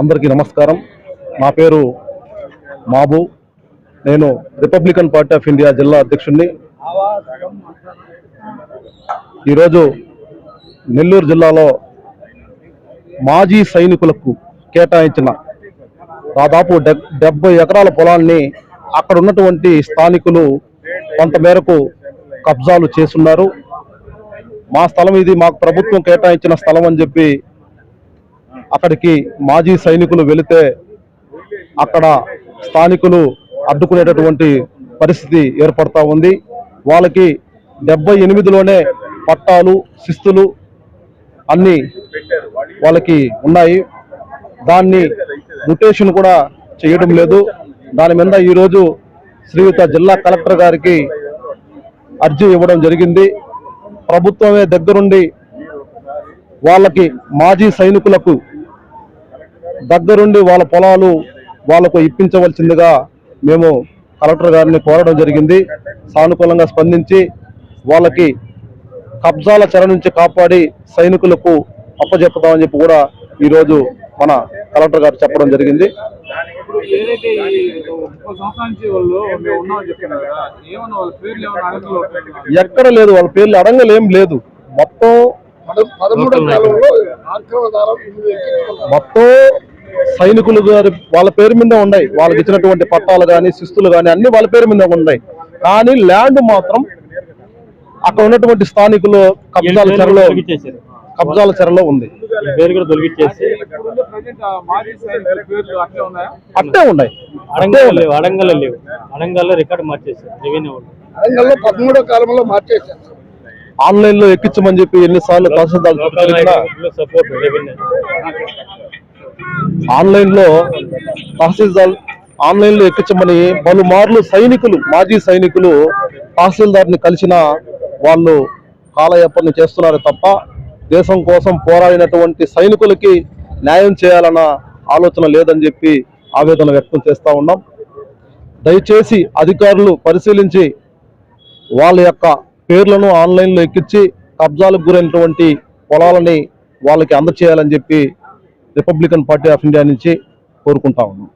అందరికీ నమస్కారం. నా పేరు మాబు. నేను రిపబ్లికన్ పార్టీ ఆఫ్ ఇండియా జిల్లా అధ్యక్షుడిని ఈరోజు నెల్లూరు జిల్లాలో మాజీ సైనికులకు కేటాయించిన దాదాపు డెబ్ డెబ్బై ఎకరాల పొలాన్ని అక్కడ ఉన్నటువంటి స్థానికులు కొంతమేరకు కబ్జాలు చేస్తున్నారు. మా స్థలం ఇది మాకు ప్రభుత్వం కేటాయించిన స్థలం అని చెప్పి అక్కడికి మాజీ సైనికులు వెళితే అక్కడ స్థానికులు అడ్డుకునేటటువంటి పరిస్థితి ఏర్పడతా ఉంది. వాళ్ళకి డెబ్బై ఎనిమిదిలోనే పట్టాలు శిస్తులు అన్నీ వాళ్ళకి ఉన్నాయి. దాన్ని మ్యుటేషన్ కూడా చేయడం లేదు. దాని మీద ఈరోజు శ్రీయుత జిల్లా కలెక్టర్ గారికి అర్జీ ఇవ్వడం జరిగింది. ప్రభుత్వమే దగ్గరుండి వాళ్ళకి మాజీ సైనికులకు దగ్గరుండి వాళ్ళ పొలాలు వాళ్ళకు ఇప్పించవలసిందిగా మేము కలెక్టర్ గారిని కోరడం జరిగింది సానుకూలంగా స్పందించి వాళ్ళకి కబ్జాల చెర నుంచి కాపాడి సైనికులకు అప్పచెప్పుదామని చెప్పి కూడా ఈరోజు మన కలెక్టర్ గారు చెప్పడం జరిగింది ఎక్కడ లేదు వాళ్ళ పేర్లు అడంగలు ఏం లేదు మొత్తం. మొత్తం సైనికులు గారి వాళ్ళ పేరు మీద ఉన్నాయి. వాళ్ళకి ఇచ్చినటువంటి పట్టాలు కానీ శిస్తులు కానీ అన్ని వాళ్ళ పేరు మీద ఉన్నాయి. కానీ ల్యాండ్ మాత్రం అక్కడ ఉన్నటువంటి స్థానికులు కబ్జాల చెరలో కబ్జాల చెరలో ఉంది. అట్టే ఉన్నాయి. అడంగల్ లేవు అడంగల్ లేవు. అడంగల్లో రికార్డు పదమూడవ కాలంలో మార్చేశారు. ఆన్లైన్లో ఎక్కించమని చెప్పి ఎన్నిసార్లు తహసీల్దార్ సపోర్ట్ ఆన్లైన్లో తహసీల్దార్ ఆన్లైన్లో ఎక్కించమని పలుమార్లు సైనికులు మాజీ సైనికులు తహసీల్దార్ని కలిసిన వాళ్ళు కాలయాపన చేస్తున్నారు తప్ప దేశం కోసం పోరాడినటువంటి సైనికులకి న్యాయం చేయాలన్న ఆలోచన లేదని చెప్పి ఆవేదన వ్యక్తం చేస్తూ ఉన్నాం. దయచేసి అధికారులు పరిశీలించి వాళ్ళ యొక్క పేర్లను ఆన్లైన్లో ఎక్కించి కబ్జాలకు గురైనటువంటి పొలాలని వాళ్ళకి అందచేయాలని చెప్పి రిపబ్లికన్ పార్టీ ఆఫ్ ఇండియా నుంచి కోరుకుంటా ఉన్నాం.